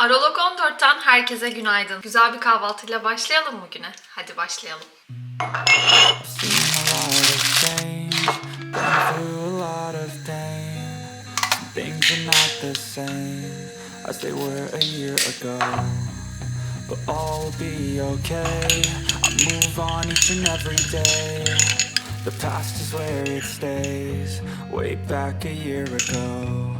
Aralog 14'ten herkese günaydın. Güzel bir kahvaltıyla başlayalım mı güne? Hadi başlayalım. But all be okay. I move on each and every day. The past is where it stays, way back a year ago.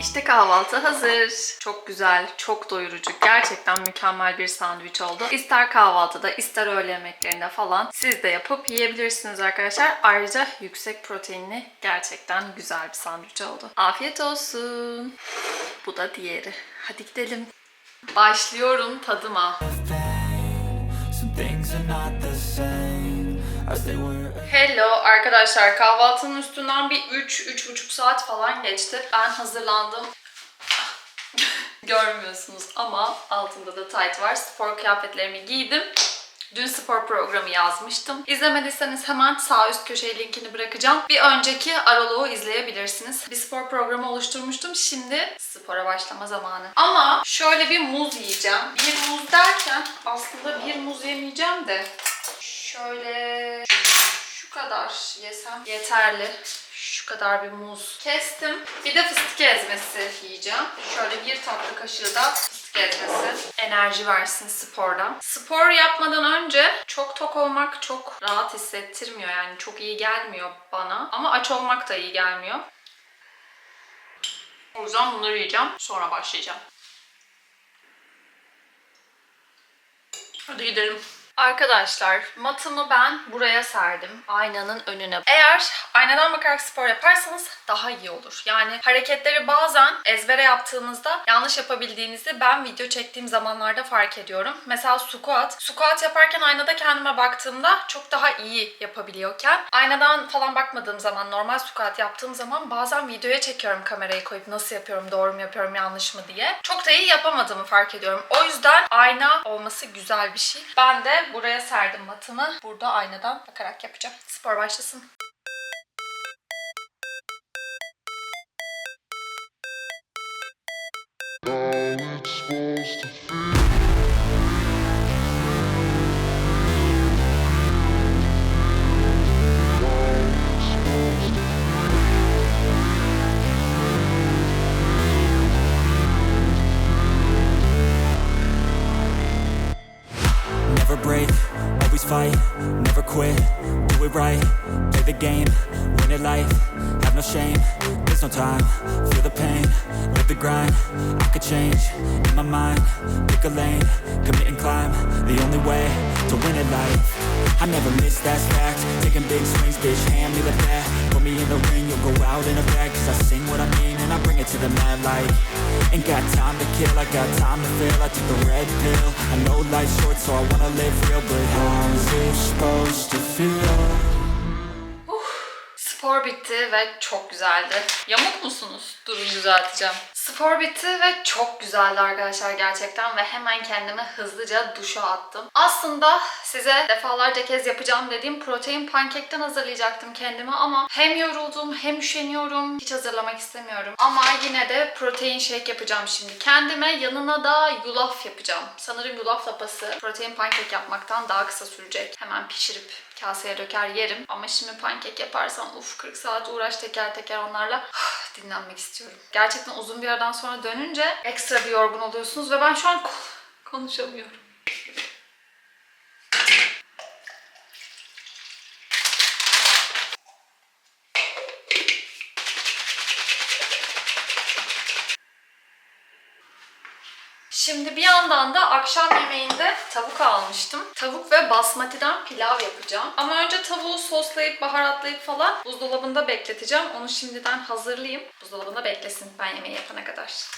İşte kahvaltı hazır. Çok güzel, çok doyurucu, gerçekten mükemmel bir sandviç oldu. İster kahvaltıda, ister öğle yemeklerinde falan siz de yapıp yiyebilirsiniz arkadaşlar. Ayrıca yüksek proteinli, gerçekten güzel bir sandviç oldu. Afiyet olsun. Bu da diğeri. Hadi gidelim. Başlıyorum tadıma. Some things are not the Hello arkadaşlar kahvaltının üstünden bir 3-3,5 saat falan geçti. Ben hazırlandım. Görmüyorsunuz ama altında da tight var. Spor kıyafetlerimi giydim. Dün spor programı yazmıştım. İzlemediyseniz hemen sağ üst köşeye linkini bırakacağım. Bir önceki araloğu izleyebilirsiniz. Bir spor programı oluşturmuştum. Şimdi spora başlama zamanı. Ama şöyle bir muz yiyeceğim. Bir muz derken aslında bir muz yemeyeceğim de şöyle şu kadar yesem yeterli. Şu kadar bir muz kestim. Bir de fıstık ezmesi yiyeceğim. Şöyle bir tatlı kaşığı da fıstık ezmesi. Enerji versin spordan. Spor yapmadan önce çok tok olmak çok rahat hissettirmiyor. Yani çok iyi gelmiyor bana. Ama aç olmak da iyi gelmiyor. O yüzden bunları yiyeceğim. Sonra başlayacağım. Hadi gidelim. Arkadaşlar matımı ben buraya serdim. Aynanın önüne. Eğer aynadan bakarak spor yaparsanız daha iyi olur. Yani hareketleri bazen ezbere yaptığınızda yanlış yapabildiğinizi ben video çektiğim zamanlarda fark ediyorum. Mesela squat. Squat yaparken aynada kendime baktığımda çok daha iyi yapabiliyorken aynadan falan bakmadığım zaman normal squat yaptığım zaman bazen videoya çekiyorum kamerayı koyup nasıl yapıyorum, doğru mu yapıyorum, yanlış mı diye. Çok da iyi yapamadığımı fark ediyorum. O yüzden ayna olması güzel bir şey. Ben de buraya serdim matımı. Burada aynadan bakarak yapacağım. Spor başlasın. Never break, always fight, never quit, do it right, play the game, win it life, have no shame, there's no time, feel the pain, live the grind, I could change, in my mind, pick a lane, commit and climb, the only way to win it life, I never miss, that's fact, taking big swings, bitch, hand me the bat, put me in the ring, you'll go out in a bag, cause I sing what I mean and I bring it to the mad light, ain't got time to kill, I got time to feel, I took the red pill, I know life's short so I wanna live real, but how's it supposed to Spor bitti ve çok güzeldi. Yamuk musunuz? Durun düzelteceğim. Spor bitti ve çok güzeldi arkadaşlar gerçekten ve hemen kendimi hızlıca duşa attım. Aslında size defalarca kez yapacağım dediğim protein pankekten hazırlayacaktım kendimi ama hem yoruldum hem üşeniyorum. Hiç hazırlamak istemiyorum. Ama yine de protein shake yapacağım şimdi. Kendime yanına da yulaf yapacağım. Sanırım yulaf lapası protein pankek yapmaktan daha kısa sürecek. Hemen pişirip kaseye döker yerim. Ama şimdi pankek yaparsam uf 40 saat uğraş teker teker onlarla dinlenmek istiyorum. Gerçekten uzun bir aradan sonra dönünce ekstra bir yorgun oluyorsunuz ve ben şu an ko- konuşamıyorum. Şimdi bir yandan da akşam yemeğinde tavuk almıştım. Tavuk ve basmatiden pilav yapacağım. Ama önce tavuğu soslayıp baharatlayıp falan buzdolabında bekleteceğim. Onu şimdiden hazırlayayım. Buzdolabında beklesin ben yemeği yapana kadar.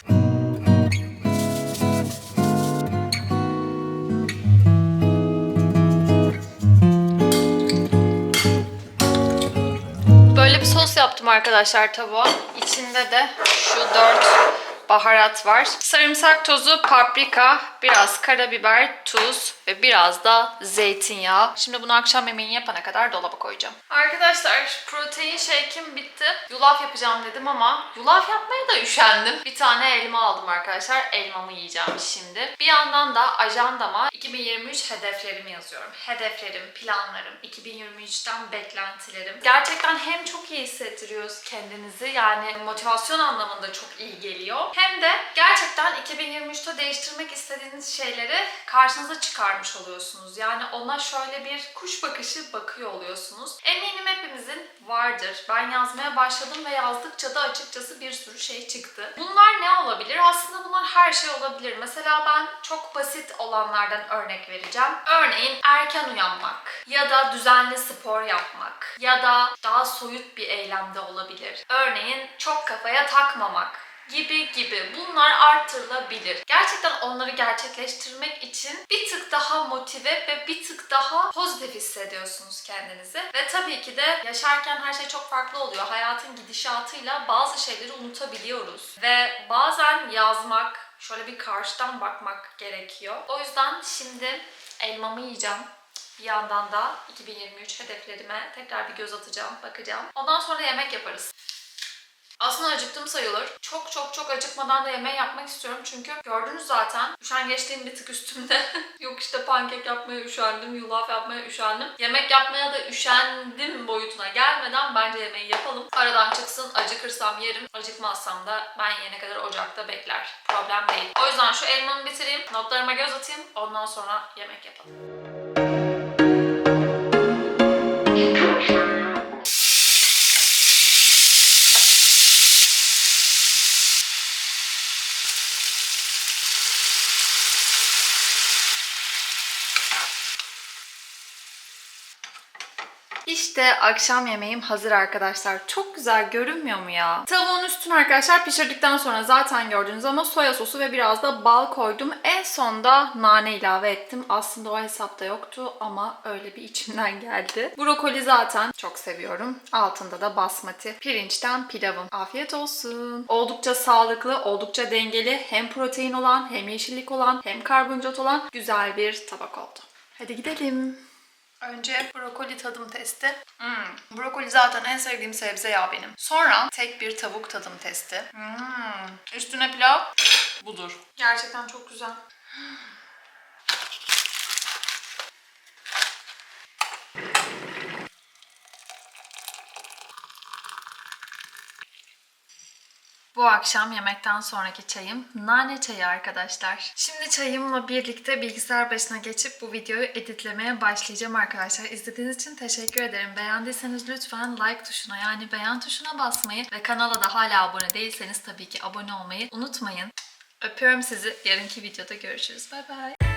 Böyle bir sos yaptım arkadaşlar tavuğa. İçinde de şu dört baharat var. Sarımsak tozu, paprika, biraz karabiber, tuz ve biraz da zeytinyağı. Şimdi bunu akşam yemeğini yapana kadar dolaba koyacağım. Arkadaşlar protein shake'im bitti. Yulaf yapacağım dedim ama yulaf yapmaya da üşendim. Bir tane elma aldım arkadaşlar. Elmamı yiyeceğim şimdi. Bir yandan da ajandama 2023 hedeflerimi yazıyorum. Hedeflerim, planlarım, 2023'ten beklentilerim. Gerçekten hem çok iyi hissettiriyoruz kendinizi yani motivasyon anlamında çok iyi geliyor. Hem de gerçekten 2023'te değiştirmek istediğiniz şeyleri karşınıza çıkarmış oluyorsunuz. Yani ona şöyle bir kuş bakışı bakıyor oluyorsunuz. Eminim hepimizin vardır. Ben yazmaya başladım ve yazdıkça da açıkçası bir sürü şey çıktı. Bunlar ne olabilir? Aslında bunlar her şey olabilir. Mesela ben çok basit olanlardan örnek vereceğim. Örneğin erken uyanmak ya da düzenli spor yapmak ya da daha soyut bir eylemde olabilir. Örneğin çok kafaya takmamak gibi gibi bunlar artırılabilir. Gerçekten onları gerçekleştirmek için bir tık daha motive ve bir tık daha pozitif hissediyorsunuz kendinizi. Ve tabii ki de yaşarken her şey çok farklı oluyor. Hayatın gidişatıyla bazı şeyleri unutabiliyoruz. Ve bazen yazmak, şöyle bir karşıdan bakmak gerekiyor. O yüzden şimdi elmamı yiyeceğim. Bir yandan da 2023 hedeflerime tekrar bir göz atacağım, bakacağım. Ondan sonra yemek yaparız. Aslında acıktım sayılır. Çok çok çok acıkmadan da yemeği yapmak istiyorum çünkü gördünüz zaten. Üşengeçliğim bir tık üstümde. Yok işte pankek yapmaya üşendim, yulaf yapmaya üşendim. Yemek yapmaya da üşendim boyutuna gelmeden bence yemeği yapalım. Aradan çıksın, acıkırsam yerim. Acıkmazsam da ben yene kadar ocakta bekler. Problem değil. O yüzden şu elmamı bitireyim, notlarıma göz atayım. Ondan sonra yemek yapalım. İşte akşam yemeğim hazır arkadaşlar. Çok güzel görünmüyor mu ya? Tavuğun üstünü arkadaşlar pişirdikten sonra zaten gördünüz ama soya sosu ve biraz da bal koydum. En sonda nane ilave ettim. Aslında o hesapta yoktu ama öyle bir içimden geldi. Brokoli zaten çok seviyorum. Altında da basmati pirinçten pilavım. Afiyet olsun. Oldukça sağlıklı, oldukça dengeli. Hem protein olan, hem yeşillik olan, hem karbonhidrat olan güzel bir tabak oldu. Hadi gidelim. Önce brokoli tadım testi. Hmm, brokoli zaten en sevdiğim sebze ya benim. Sonra tek bir tavuk tadım testi. Hmm, üstüne pilav. Budur. Gerçekten çok güzel. Bu akşam yemekten sonraki çayım nane çayı arkadaşlar. Şimdi çayımla birlikte bilgisayar başına geçip bu videoyu editlemeye başlayacağım arkadaşlar. İzlediğiniz için teşekkür ederim. Beğendiyseniz lütfen like tuşuna yani beğen tuşuna basmayı ve kanala da hala abone değilseniz tabii ki abone olmayı unutmayın. Öpüyorum sizi. Yarınki videoda görüşürüz. Bay bay.